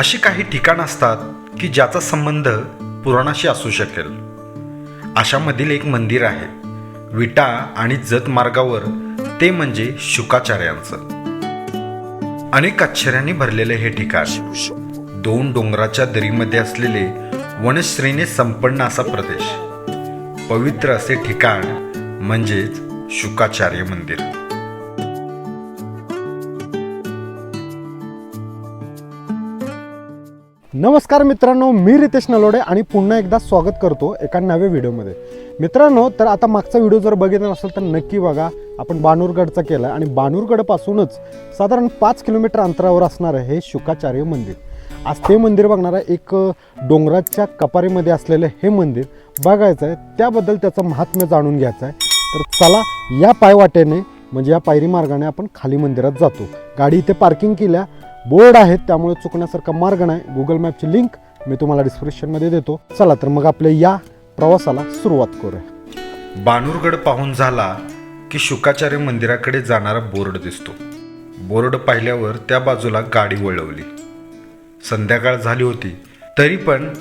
अशी काही ठिकाण असतात की ज्याचा संबंध पुराणाशी असू शकेल. अशामधील एक मंदिर आहे. विटा आणि जत मार्गावर ते म्हणजे शुकाचार्यांचं. अनेक आश्चर्यांनी भरलेले हे ठिकाण. दोन डोंगराच्या दरीमध्ये असलेले वनश्रेणी संपन्न असा प्रदेश. पवित्र असे ठिकाण म्हणजेच शुकाचार्य मंदिर. नमस्कार मित्रांनो मी रितेश नलोडे आणि पुन्हा एकदा स्वागत करतो एका नव्या व्हिडिओमध्ये. मित्रांनो तर आता मागचा व्हिडिओ जर बघितला नसेल तर नक्की बघा आपण बाणूरगडचा केला आणि बानूरगडपासूनच साधारण पाच किलोमीटर अंतरावर असणारं हे शुकाचार्य मंदिर. आज ते मंदिर बघणार एक डोंगराच्या कपारीमध्ये असलेलं हे मंदिर. बघायचं आहे त्याबद्दल त्याचं महात्म्य जाणून घ्यायचं आहे तर चला या पायवाटेने म्हणजे या पायरी मार्गाने आपण खाली मंदिरात जातो. गाडी इथे पार्किंग केल्या बोर्ड आहेत त्यामुळे चुकण्यासारखा मार्ग नाही. गुगल मॅपची लिंक मी तुम्हाला डिस्क्रिप्शनमध्ये देतो. चला तर मग आपल्या या प्रवासाला सुरुवात करूया. बाणूरगड पाहून झाला की शुकाचार्य मंदिराकडे जाणारा बोर्ड दिसतो. बोर्ड पाहिल्यावर त्या बाजूला गाडी वळवली. संध्याकाळ झाली होती तरी पण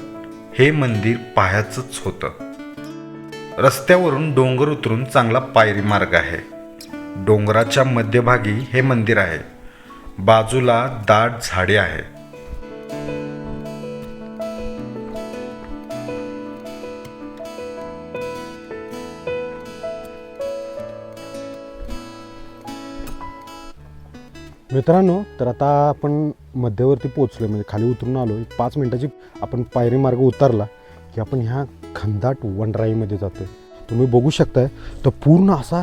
हे मंदिर पाहायचंच होतं. रस्त्यावरून डोंगर उतरून चांगला पायरी मार्ग आहे. डोंगराच्या मध्यभागी हे मंदिर आहे. बाजूला दाट झाडे आहे मित्रांनो तर आता आपण मध्यवर्ती पोचलो म्हणजे खाली उतरून आलो एक पाच मिनटाची आपण पायरी मार्ग उतरला की आपण ह्या खंदाट वनराईमध्ये जातो तुम्ही बघू शकताय तर पूर्ण असा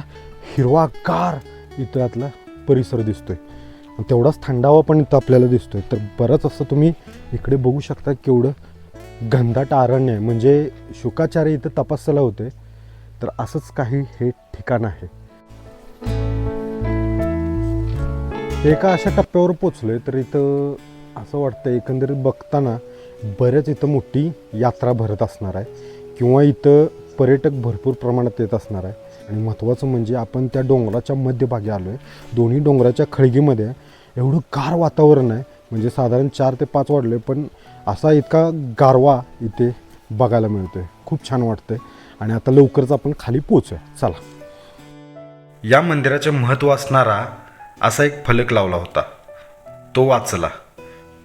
हिरवागार इथलातला परिसर दिसतोय. तेवढाच थंडावा पण इथं आपल्याला दिसतोय. तर बरंच असं तुम्ही इकडे बघू शकता केवढं घनदाट अरण्य आहे. म्हणजे शुकाचार्य इथं तपस्याला होते. तर असंच काही हे ठिकाण आहे. एका अशा टप्प्यावर पोचलोय तर इथं असं वाटतं एकंदरीत बघताना बऱ्याच इथं मोठी यात्रा भरत असणार आहे. किंवा इथं पर्यटक भरपूर प्रमाणात येत असणार आहे. आणि महत्त्वाचं म्हणजे आपण त्या डोंगराच्या मध्यभागी आलो आहे दोन्ही डोंगराच्या खळगीमध्ये एवढं गार वातावरण आहे. म्हणजे साधारण चार ते पाच वाढले पण असा इतका गारवा इथे बघायला मिळतो आहे खूप छान वाटतं आहे आणि आता लवकरच आपण खाली पोचूया चला. या मंदिराचे महत्त्व असणारा असा एक फलक लावला होता. तो वाचला.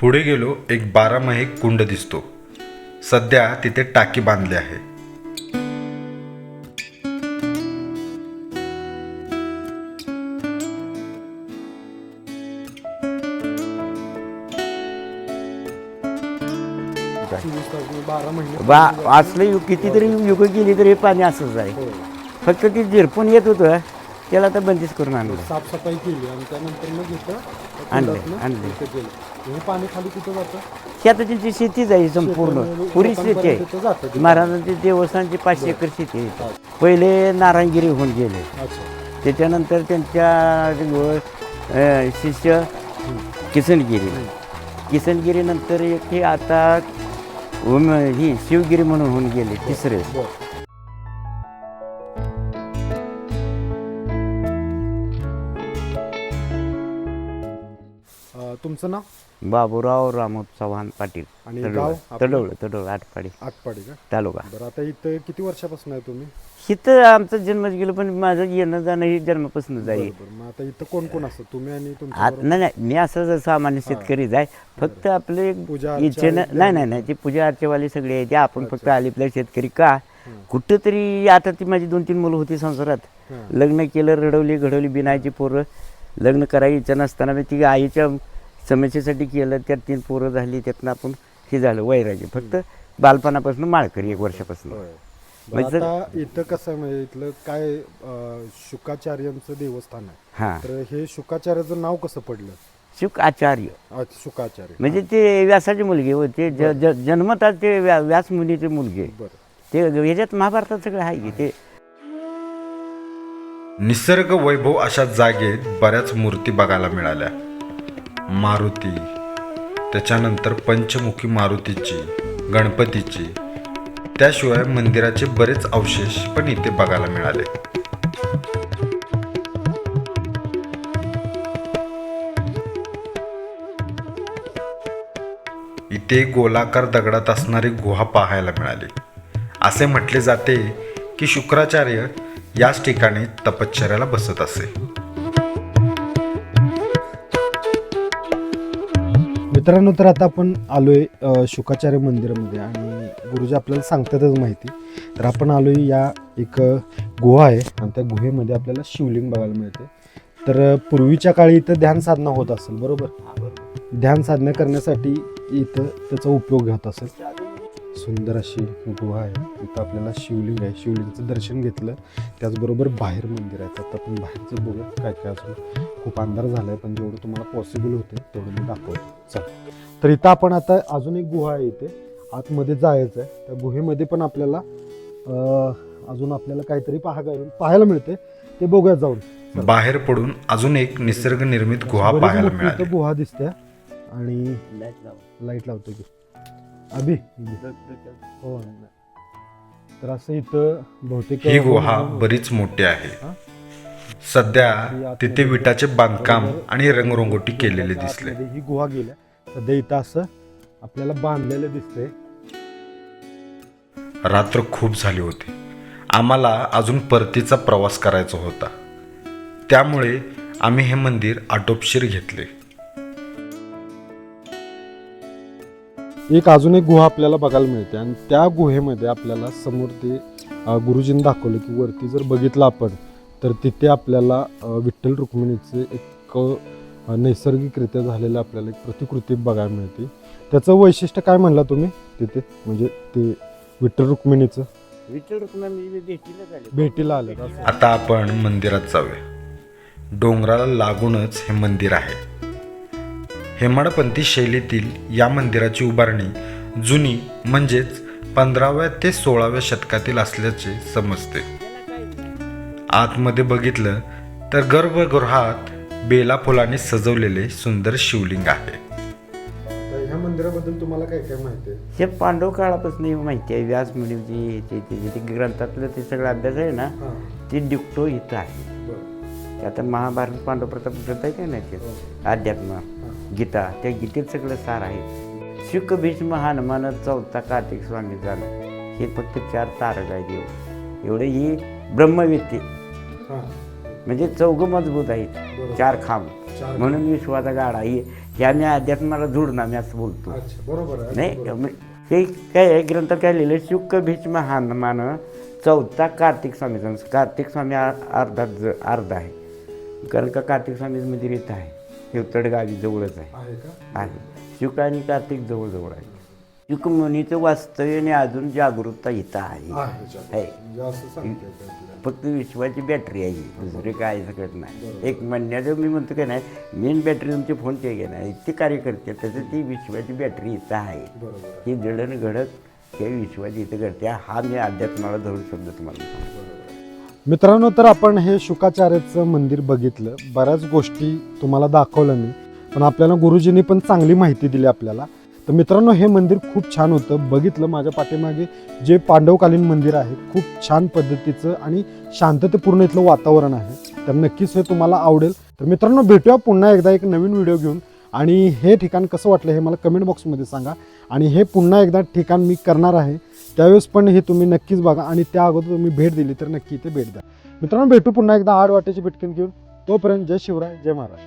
पुढे गेलो एक बारामही कुंड दिसतो. सध्या तिथे टाकी बांधली आहे. बा असलं युग कितीतरी युग गेली तरी हे पाणी असंच आहे. फक्त ती झिरपून येत होतं त्याला आता बंदिश करून आणलं. साफसफाई केली आणि त्यानंतर मग इथं. इथं केलं. हे पाणी खाली कुठं जातं? शेताची जी शेतीच आहे संपूर्ण. पुरी शेती आहे. महाराजांची देवस्थानची पाचशे एकर शेती आहे. पहिले नारायणगिरी होऊन गेले. त्याच्यानंतर त्यांच्या शिष्य किसनगिरी. किसनगिरीनंतर एक हे आता उम- ही शिवगिरी म्हणून होऊन गेले तिसरे. अं, तुमचं नाव? बाबूराव रामोद चव्हाण पाटील. आणि गाव? आपलं? तडोळ तडोळ आटपाडी. आटपाडी का? तालुका. बरं आता इथं किती वर्षापासून आहे तुम्ही? इथं आमचा जन्मच गेलो पण माझं येणं जाणं ही जन्मापासून जाईल मग आता इथं कोण कोण असतं? तुम्ही आणि तुमच्या आत नाही नाही. मी असं सामान्य शेतकरी जाय फक्त आपले पूजा अर्चा इच्छेनं नाही नाही नाही. ते पूजा अर्चेवाले सगळे आहे. ते आपण फक्त अलिपल्या शेतकरी का? कुठं तरी आता ती माझी दोन तीन मुलं होती संसारात. हां. लग्न केलं रडवली घडवली बिनायची पोरं. लग्न करायची इच्छा नसताना मी ती आईच्या समस्येसाठी केलं त्यात तीन पोरं झाली त्यातनं आपण हे झालं वैराग्य. फक्त बालपणापासून माळकरी एक वर्षापासून. म्हणजे आता इथं कसं आहे म्हणजे इथलं काय अं, शुकाचार्यांचं देवस्थान आहे. हां. तर हे शुकाचार्याचं नाव कसं पडलं? शुक आचार्य अच्छा, शुकाचार्य. म्हणजे ते व्यासाचे मुलगे होते. ज- ज- जन्मतात ते व्या व्यास मुनीचे मुलगे. बरं. ते ह्याच्यात महाभारतात सगळं आहे की ते. निसर्ग वैभव अशा जागेत बऱ्याच मूर्ती बघायला मिळाल्या. मारुती. त्याच्यानंतर पंचमुखी मारुतीची गणपतीची. त्याशिवाय मंदिराचे बरेच अवशेष पण इथे बघायला मिळाले. इथे गोलाकार दगडात असणारी गुहा पाहायला मिळाली. असे म्हटले जाते की शुक्राचार्य याच ठिकाणी तपश्चर्याला बसत असे. मित्रांनो तर आता आपण आलोय अ, शुकाचार्य मंदिरामध्ये आणि गुरुजी आपल्याला सांगतातच माहिती. तर आपण आलोय या एक गुहा आहे आणि त्या गुहेमध्ये आपल्याला शिवलिंग बघायला मिळते तर पूर्वीच्या काळी इथं ध्यान साधना होत असेल बरोबर. ध्यान साधना करण्यासाठी इथं त्याचा उपयोग होत असेल. सुंदर अशी गुहा आहे. इथं आपल्याला शिवलिंग आहे. शिवलिंगचं दर्शन घेतलं. त्याचबरोबर बाहेर मंदिर आहे. तर आता आपण बाहेरचं बघूया काय काय अजून. खूप अंधार झाला आहे पण जेवढं तुम्हाला पॉसिबल होते तेवढं मी दाखवतो. चल. तर इथं आपण आता अजून एक गुहा आहे इथे. आतमध्ये जायचं आहे त्या गुहेमध्ये पण आपल्याला अं, अजून आपल्याला काहीतरी पाहायला पाहायला मिळते ते बघूया जाऊन. बाहेर पडून अजून एक निसर्ग निर्मित गुहा पाहायला इथं गुहा दिसते. आणि लाइट लावतो की. अभि। हो तर असं इथं बहुतेक ही गुहा बरीच मोठी आहे. सध्या तिथे विटाचे बांधकाम आणि रंगरंगोटी केलेले दिसले. ही गुहा गेल्या. सध्या इथं असं आपल्याला बांधलेलं दिसतंय. रात्र खूप झाली होती. आम्हाला अजून परतीचा प्रवास करायचा होता. त्यामुळे आम्ही हे मंदिर आटोपशीर घेतले. एक अजून एक गुहा आपल्याला बघायला मिळते. आणि त्या गुहेमध्ये आपल्याला समोर ते गुरुजींनी दाखवलं की वरती जर बघितलं आपण तर तिथे आपल्याला विठ्ठल रुक्मिणीचे एक नैसर्गिकरित्या झालेलं आपल्याला एक प्रतिकृती बघायला मिळते. त्याचं वैशिष्ट्य काय म्हणला तुम्ही तिथे? म्हणजे ते विठ्ठल रुक्मिणीचं? विठ्ठल रुक्मिणी भेटीला भेटीला आलं. आता आपण मंदिरात जाऊया. डोंगराला लागूनच हे मंदिर आहे. हेमाडपंथी शैलीतील या मंदिराची उभारणी जुनी म्हणजेच पंधराव्या ते सोळाव्या शतकातील असल्याचे समजते. आतमध्ये बघितलं तर गर्भगृहात बेला फुलाने सजवलेले सुंदर शिवलिंग आहे. तर ह्या मंदिराबद्दल तुम्हाला काय काय माहिती आहे? हे पांडव काळापासून ही माहिती आहे. व्यास मुनीची ते ते ते ग्रंथातलं ते सगळं अभ्यास आहे ना हां. ते डिक्टो इथं आहे. आता महाभारत पांडव प्रताप ग्रंथ आहे ना ते? अध्यात्म. गीता त्या गीतेत सगळं सार आहे. शुक भीष्म हनुमान चौथा कार्तिक स्वामी झालं हे फक्त चार तारक आहेत एवढं एवढं ही ब्रह्मविद्ये. हां. म्हणजे चौघ मजबूत आहेत. चार खांब. म्हणून विश्वाचा गाडा ही ह्या मी अध्यात्माला जुडणार मी असं बोलतो. बरोबर नाही हे काय आहे, ग्रंथात काय लिहिलं शुक भीष्म हनुमान चौथा कार्तिक स्वामीचा कार्तिक स्वामी अर्धा ज अर्धा आहे. कारण का कार्तिक स्वामी मंदिर इथं आहे? हेवतड गावी जवळच आहे. आहे का? आहे. शुक आणि कार्तिक जवळजवळ आहे. शुक मुनीचं वास्तव्य आणि अजून जागरूकता इथं आहे. आहे चालेल. आहे म्हणजे असं आपल्याला. फक्त विश्वाची बॅटरी आहे ही. दुसरे काय सकट नाही. एक म्हणण्याचं मी म्हणतो काय नाही मेन बॅटरी तुमचे फोनची का नाही. ती कार्य करते त्याचं ती विश्वाची बॅटरी इथं आहे. बरोबर. आहे. ही जडण घडत हे विश्वाची इथं घडते. हा मी अध्यात्माला धरून शब्द तुम्हाला सांगतो. मित्रांनो तर आपण हे शुकाचार्याचं मंदिर बघितलं. बऱ्याच गोष्टी तुम्हाला दाखवलं मी पण आपल्याला गुरुजींनी पण चांगली माहिती दिली आपल्याला. तर मित्रांनो हे मंदिर खूप छान होतं. बघितलं माझ्या पाठीमागे जे पांडवकालीन मंदिर आहे खूप छान पद्धतीचं आणि शांततेपूर्ण इथलं वातावरण आहे. तर नक्कीच हे तुम्हाला आवडेल. तर मित्रांनो भेटूया पुन्हा एकदा एक नवीन व्हिडिओ घेऊन. आणि हे ठिकाण कसं वाटलं हे मला कमेंट बॉक्समध्ये सांगा. आणि हे पुन्हा एकदा ठिकाण मी करणार आहे. त्यावेळेस पण हे तुम्ही नक्कीच बघा आणि त्या अगोदर तुम्ही भेट दिली तर नक्की इथे भेट द्या. मित्रांनो भेटू पुन्हा एकदा. आड वाटेची भेटकन घेऊन. तोपर्यंत जय शिवराय जय महाराज.